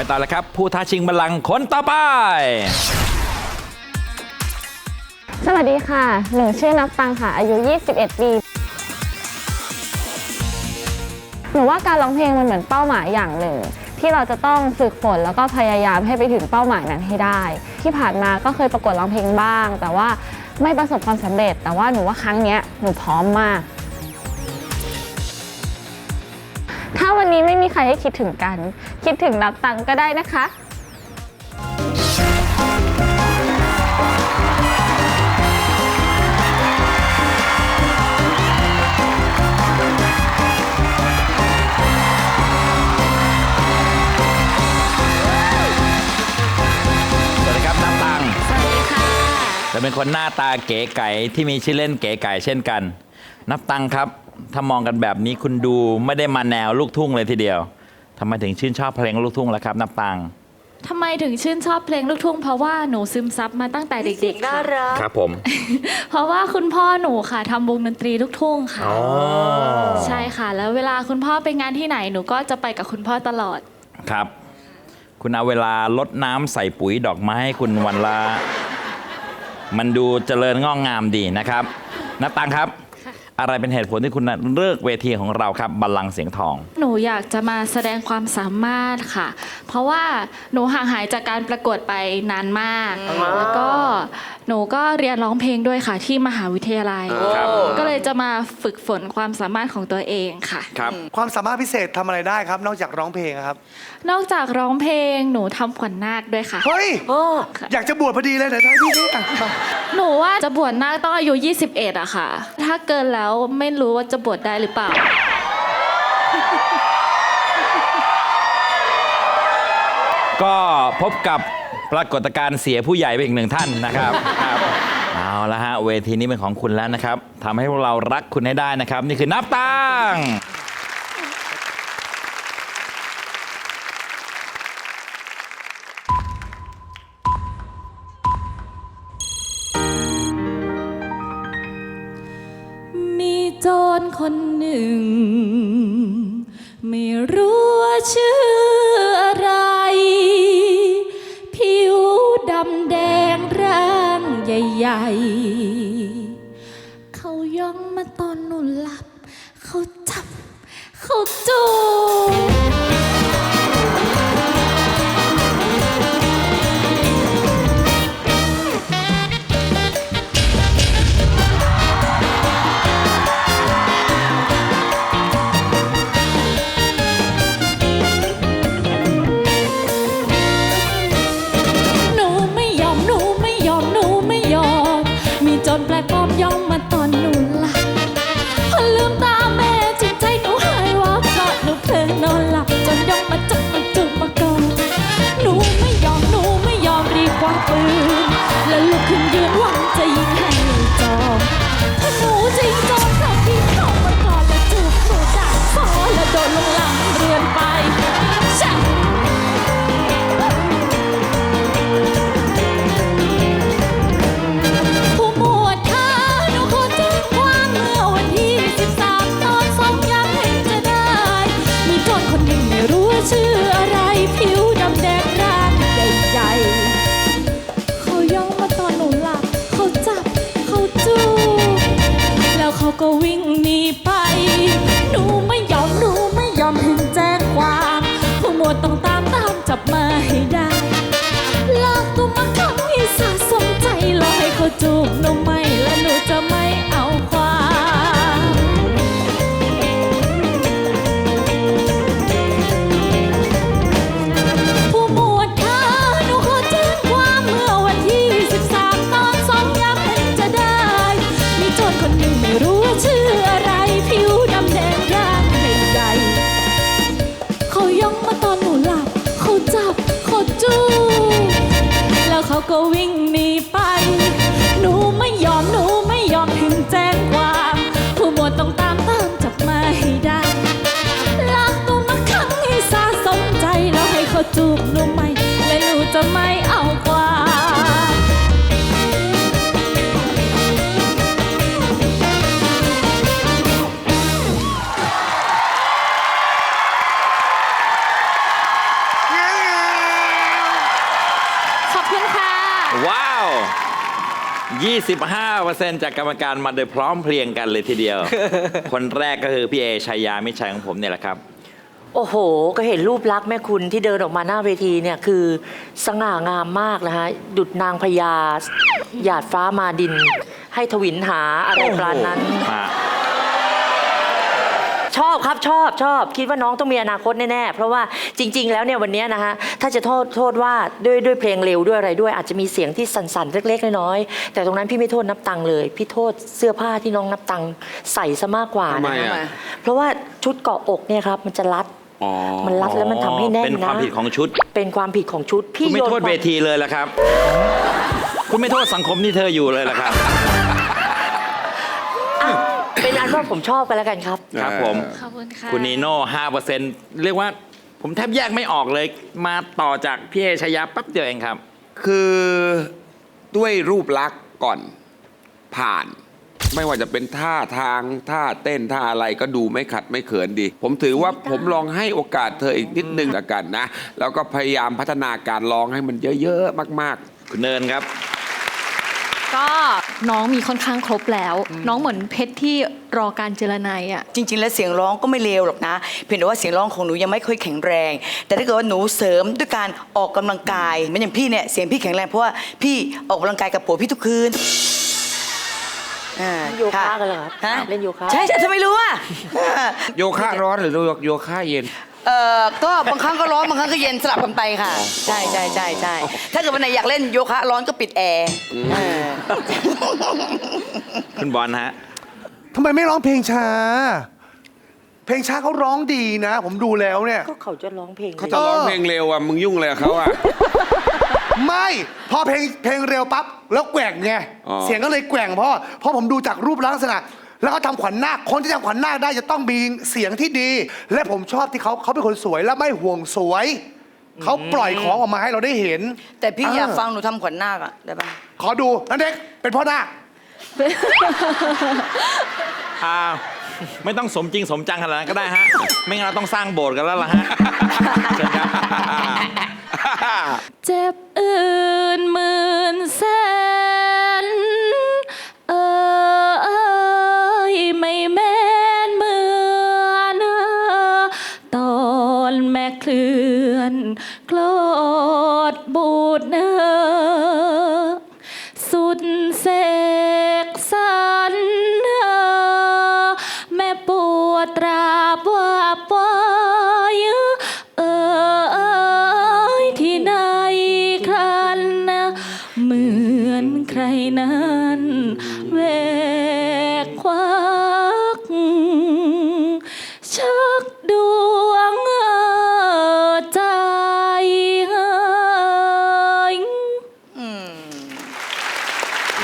ไปต่อเลยครับ ผู้ท้าชิงบัลลังก์คนต่อไป สวัสดีค่ะ หนูชื่อนับตังค่ะ อายุ 21 ปี หนูว่าการร้องเพลงมันเหมือนเป้าหมายอย่างหนึ่ง ที่เราจะต้องฝึกฝนแล้วก็พยายามให้ไปถึงเป้าหมายนั้นให้ได้ ที่ผ่านมาก็เคยประกวดร้องเพลงบ้าง แต่ว่าไม่ประสบความสำเร็จ แต่ว่าหนูว่าครั้งเนี้ยหนูพร้อมมาก ถ้าวันนี้ไม่มีใครให้คิดถึงกัน คิดถึงนับตังก็ได้นะคะสวัสดีครับน้ำตังสวัสดีค่ะ จะเป็นคนหน้าตาเก๋ไก่ที่มีชื่อเล่นเก๋ไก่เช่นกัน นับตังครับ ถ้ามองกันแบบนี้คุณดูไม่ได้มาแนวลูกทุ่งเลยทีเดียวทำไมถึงชื่นชอบเพลงลูกทุ่งล่ะครับนับตังทำไมถึงชื่นชอบเพลงลูกทุ่งเพราะว่าหนูซึมซับมาตั้งแต่เด็กๆน่าค่ะ รัก ครับผม เพราะว่าคุณพ่อหนูค่ะทำวงดนตรีลูกทุ่งค่ะ อ๋อ ใช่ค่ะ แล้วเวลาคุณพ่อไปงานที่ไหนหนูก็จะไปกับคุณพ่อตลอด ครับ คุณเอาเวลาลดน้ำใส่ปุ๋ยดอกไม้ให้คุณวันละ มันดูเจริญงอกงามดีนะครับนับตังครับ อะไรเป็นเหตุผลที่คุณเลิกเวทีของเราครับบัลลังก์เสียงทอง หนูอยากจะมาแสดงความสามารถค่ะ เพราะว่าหนูห่างหายจากการประกวดไปนานมาก แล้วก็หนูก็เรียนร้องเพลงด้วยค่ะที่มหาวิทยาลัย ครับ ก็เลยจะมาฝึกฝนความสามารถของตัวเองค่ะ ครับความสามารถพิเศษทำอะไรได้ครับ นอกจากร้องเพลงอะครับ นอกจากร้องเพลงหนูทำขวัญนาคด้วยค่ะ เฮ้ยโอ้อยากจะบวชพอดีเลยไหนทายพี่นี่อะมาหนูว่าจะบวชนาคต้องอายุ 21อะค่ะ ถ้าเกินแล้วไม่รู้ว่าจะบวชได้หรือเปล่า ก็พบกับ ปรากฏการณ์เสียผู้ใหญ่ไปอีกหนึ่งท่านนะครับครับเอาละฮะเวทีนี้เป็นของคุณแล้วนะครับทำให้พวกเรารักคุณให้ได้นะครับ นี่คือนับตังมีโจรคนหนึ่ง ไม่รู้ว่าชื่อ จูแล้วเขาก็วิ่งหนีไป หนูไม่ยอมหนูไม่ยอมถึงแจ้งความผู้หมวดต้องตามตามจับมาให้ได้ลากตัวมาขังให้สะสมใจรอให้เขาจูบหนูไม่และหนู ก็วิ่งหนีไป 25%จากกรรมการมาโดยพร้อมเพรียงกันเลยทีเดียว คนแรกก็คือพี่เอชัยยามิตรชัยของผมเนี่ยแหละครับ โอ้โห ก็เห็นรูปลักษณ์แม่คุณที่เดินออกมาหน้าเวทีเนี่ยคือสง่างามมากนะฮะดุดนางพญาหยาดฟ้ามาดิน ให้ทวินหาอะไรปราณนั้น ฮะ ชอบครับชอบชอบ คิดว่าน้องต้องมีอนาคตแน่ๆเพราะว่าจริง ๆ แล้วเนี่ยวันเนี้ยนะฮะถ้าจะโทษโทษว่าด้วยด้วยเพลงเร็วด้วยอะไรด้วย อาจจะมีเสียงที่สั่นๆเล็กๆน้อยๆแต่ตรงนั้นพี่ไม่โทษนับตังค์เลย พี่โทษเสื้อผ้าที่น้องนับตังค์ใส่ซะมากกว่าทำไมนะอะฮะเพราะว่าชุดเกาะอกเนี่ยครับมันจะรัด อ๋อมันรัดแล้วมันทำให้แน่นนะ เป็นความผิดของชุด เป็นความผิดของชุดพี่คุณไม่โยนโทษความเวทีเลยละครับ คุณไม่โทษสังคมที่เธออยู่เลยละครับอะเป็นอัน ว่าผมชอบกันแล้วกันครับ ครับผม ขอบคุณค่ะ คุณนีโน่ห้าเปอร์เซ็นต์เรียกว่าผมแทบแยกไม่ออกเลย มาต่อจากพี่เอชยาแป๊บเดียวเองครับ คือด้วยรูปลักษณ์ก่อนผ่าน ไม่ว่าจะเป็นท่าทางท่าเต้นท่าอะไรก็ดูไม่ขัดไม่เขินดี ผมถือว่าผมลองให้โอกาสเธออีกนิดนึงละกันนะ แล้วก็พยายามพัฒนาการร้องให้มันเยอะๆมากคุณเนินครับ ก็ น้องมีค่อนข้างครบแล้ว น้องเหมือนเพชรที่รอการเจรไนายอะ จริง ๆ แล้วเสียงร้องก็ไม่เลวหรอกนะ เพียงแต่ว่าเสียงร้องของหนูยังไม่ค่อยแข็งแรง แต่ถ้าเกิดว่าหนูเสริมด้วยการออกกำลังกายเหมือนอย่างพี่เนี่ยเสียงพี่แข็งแรงเพราะว่าพี่ออกกำลังกายกับผัวพี่ทุกคืนอ่าโยคะกันเหรอครับฮะเล่นโยคะใช่ใช่ทำไมรู้อะๆโยคะร้อนหรือโยคะเย็น เอ่อก็บางครั้งก็ร้อนบางครั้งก็เย็นสลับกันไปค่ะ ใช่ใช่ใช่ใช่ถ้าเกิดวันไหนอยากเล่นโยคะร้อนก็ปิดแอร์เออคุณบอลฮะ ทำไมไม่ร้องเพลงช้า เพลงช้าเขาร้องดีนะ ผมดูแล้วเนี่ย ก็เขาจะร้องเพลงเขาจะร้องเพลงเร็วอะ มึงยุ่งอะไรกับเขาอะ ไม่ พอเพลงเพลงเร็วปั๊บแล้วแกว่งไง อ๋อ เสียงก็เลยแกว่งเพราะเพราะผมดูจากรูปลักษณะ แล้วเขาทำขวัญนาคคนที่ทำขวัญนาคได้จะต้องมีเสียงที่ดี และผมชอบที่เขาเขาเป็นคนสวยและไม่ห่วงสวย เขาปล่อยของออกมาให้เราได้เห็น แต่พี่อยากเออฟังหนูทำขวัญนาคอะได้ปะขอดูนั่นเด็กเป็นพ่อนาคอ่าไม่ต้องสมจริงสมจังขนาดนั้นก็ได้ฮะ ไม่งั้นเราต้องสร้างโบสถ์กันแล้วล่ะฮะเชิญครับ เจ็บ ดเนอสุดเสกสรรแม่ปวดตราบว่าปอยเออที่ไหนครันนะเหมือนใครนั้นเว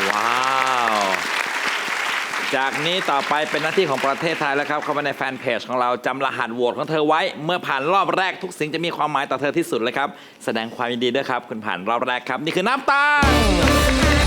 ว้าว จากนี้ต่อไปเป็นหน้าที่ของประเทศไทยแล้วครับ เข้ามาในแฟนเพจของเราจำรหัสโหวตของเธอไว้ เมื่อผ่านรอบแรกทุกสิ่งจะมีความหมายต่อเธอที่สุดเลยครับ แสดงความยินดีด้วยครับ คุณผ่านรอบแรกครับ นี่คือน้ำตาล